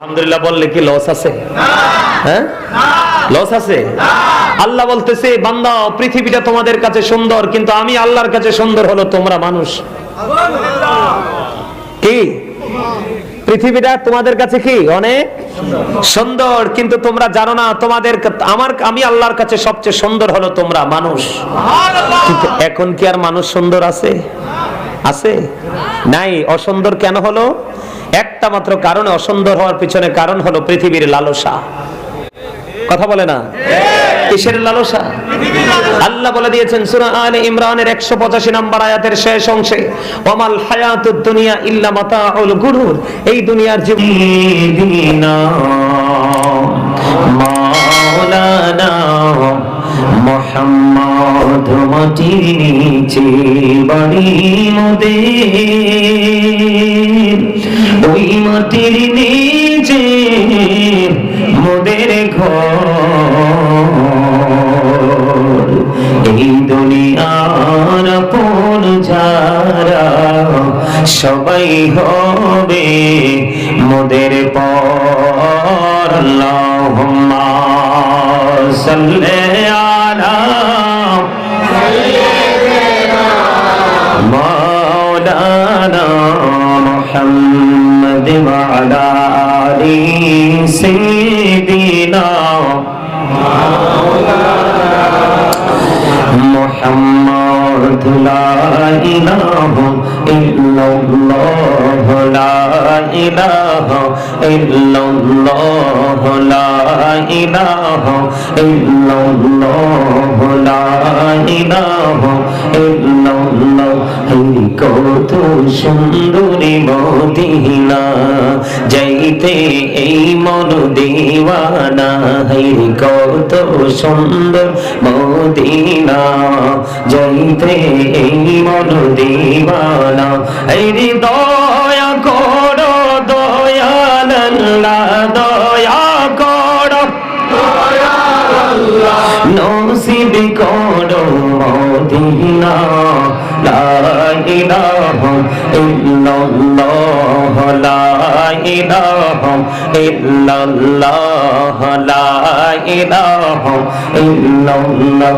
আলহামদুলিল্লাহ বললে কি লস আছে? হ্যাঁ? লস আছে? আল্লাহ বলতেছে, বান্দা, পৃথিবীটা তোমাদের কাছে সুন্দর, কিন্তু আমি আল্লাহর কাছে সুন্দর হলো তোমরা মানুষ। কি? পৃথিবীটা তোমাদের কাছে কি? অনেক? সুন্দর, কিন্তু তোমরা জানো না, তোমাদের আমার আমি আল্লাহর কাছে সবচেয়ে সুন্দর হলো তোমরা মানুষ। কিন্তু এখন কি আর মানুষ সুন্দর আছে? আছে? নাই। অসুন্দর কেন হলো? একটা মাত্র কারণে অসুন্দর হওয়ার পিছনে কারণ হলো পৃথিবীর লালসা। কথা বলে না? কিসের লালসা? আল্লাহ বলে দিয়েছেন, সূরা আলে ইমরানের 185 নম্বর আয়াতের শেষ অংশে, ওমাল হায়াতুদ দুনিয়া ইল্লা মাতাউল গুরুর। এই দুনিয়ার জীবন মাওলানা মোহাম্মদ মাটির নিচে বাড়ি মোদের। ওই মাটির নিজে মোদের ঘর। এই দুনিয়ার আপন যারা সবাই হবে মোদের পর। আল্লাহুম্মা সাল্লি আলা সাল্লি মাওলানা محمد وعلى آل سيدنا محمد لا إله ইল্লাল্লাহ লা ইলাহা ইল্লাল্লাহ লা ইলাহা ইল্লাল্লাহ লা ইলাহা ইল্লাল্লাহ কত সুন্দরী মদিনা যাইতে এই মন দিওয়ানা হাই কত সুন্দর মদিনা যাইতে এই মন দিওয়ানা এই দয়া করো দয়াল দয়া করো। নসিব করো মদিনা। লা ইলাহা ইল্লাল্লাহ লা ইলাহা ইল্লাল্লাহ লা ইলাহা ইল্লাল্লাহ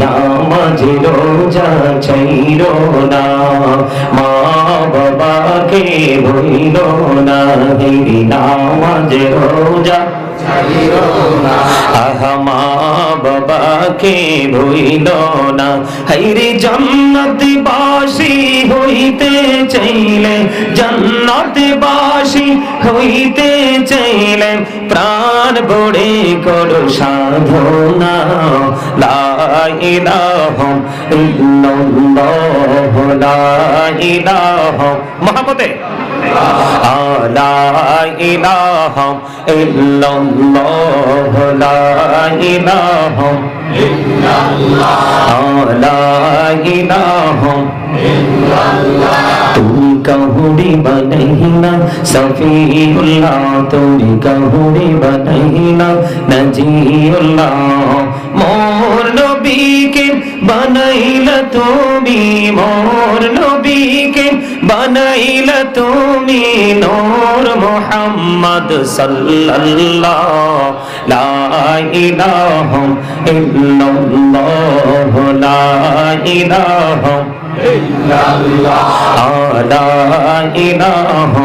নামাজ রোজা ছাইরো না মা বাবাকে ভুইলো না নামাজ রোজা বাবাকে ভুইল না? হাইরে জান্নাত বাসি হইতে চাইলে জান্নাত বাসি হইতে চাইলে প্রাণ বড়ে করো সাধনা। লা ইলাহা ইল্লাল্লাহ, লা ইলাহা। মুহাম্মদে লা ইলাহা ইল্লাল্লাহ লা ইলাহা ইল্লাল্লাহ। লা ইলাহা তুমি কাহুরি বানাইনা সফিউল্লাহ তুমি কাহুরি মহিলা নাজিউল্লাহ। মোর নবীকে বানাইল তুমি, মোর নবীকে বানাইল তুমি নূর মোহাম্মদ সাল্লাল্লাহ। লা ইলাহা ইল্লাল্লাহ, লা ইলাহা ইল্লাল্লাহ। ইলাহা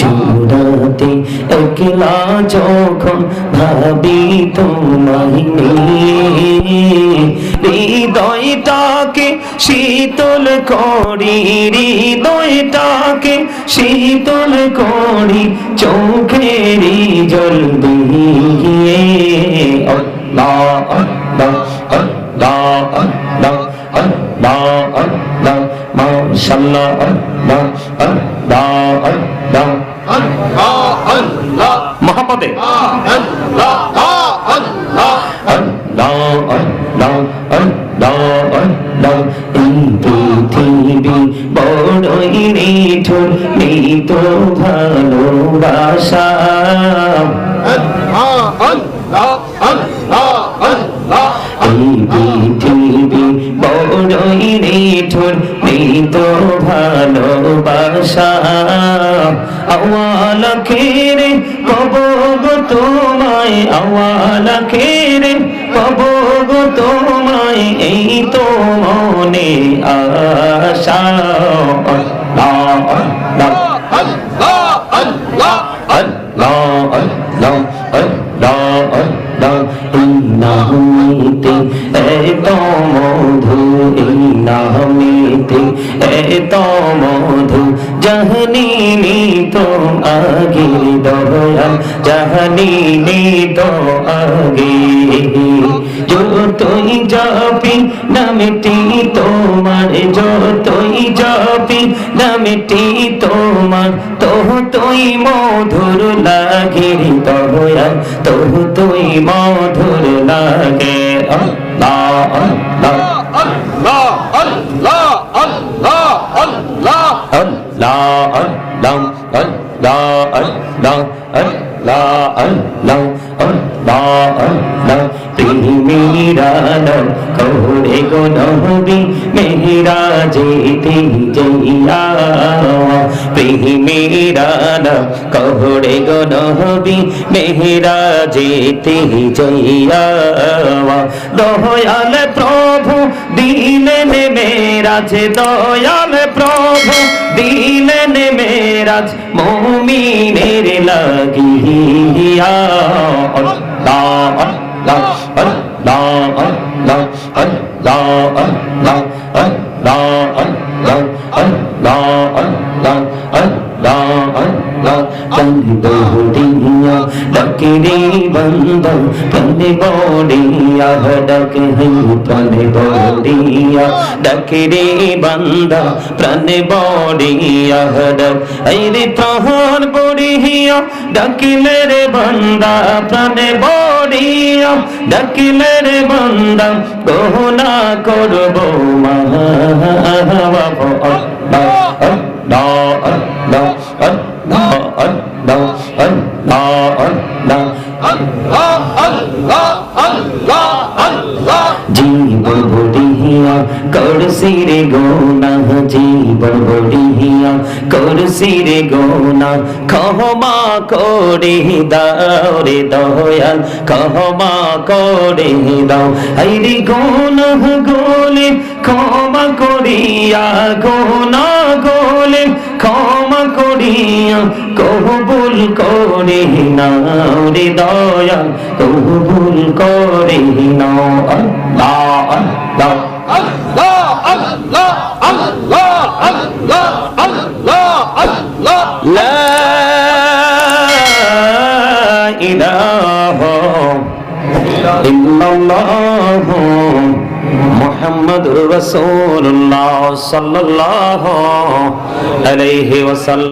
জোড়াতে একলা যখন ভাবি তোমায় হৃদয়টাকে শীতল করি, হৃদয়টাকে শীতল করি, চোখের জল দিয়ে। অল্লাহ অল্লাহ অল্লাহ আল্লাহ আল্লাহ আল্লাহ আল্লাহ আল্লাহ মাশাআল্লাহ আল্লাহ আল্লাহ আল্লাহ মহাপদে আল্লাহ আল্লাহ আল্লাহ আল্লাহ নেই তো ভালোবাসা আওয়াল খেরে কব তোমায়, আওয়াল খেরে কব গো তোমায়, এই তো মনে আশা। আল্লাহ আল্লাহ আল্লাহ এই নামেতে এত মধু এত তো আগে দয়াল, জাহানি তো আগে। যতই যাবি নামটি তোমার, যতই যাবি নামটি তোমার তোহ তুই মধুর লাগে দয়াল তোহ তুই মধুর লাগে। আল্লাহ আল্লাহ। লা লা লা গো নবী মেহরাজেতে যাইয়া প্রেমেরা না কহরে গো নবী মেহরাজেতে যাইয়া দয়াল প্রভু, দিলেন মেরাজ, দয়াল প্রভু, দিলেন মেরাজ, মমিনের লাগিয়া। Allah Allah Allah Allah चंदोड़िया Dakre बंदो तने बोड़िया डक तने बोड़िया डकरे बंदा तन बोड़िया डक अरे प्रहर बोड़िया डकिले रे बंदा तन बोड़िया डकिले रे बंदा गहना জীবন বড়িয়া করসি রে গোনা জীবন বড়িয়া করসি রে গোনা ক্ষমা করে দাও রে দয়াল ক্ষমা করে দাও হরি গোনা গোলে ক্ষমা করিয়া গোনা গো কবুল করে নাও রে দয়াল কবুল করে নাও আল্লাহ আল্লাহ لا إله إلا الله محمد رسول الله صلى الله عليه وسلم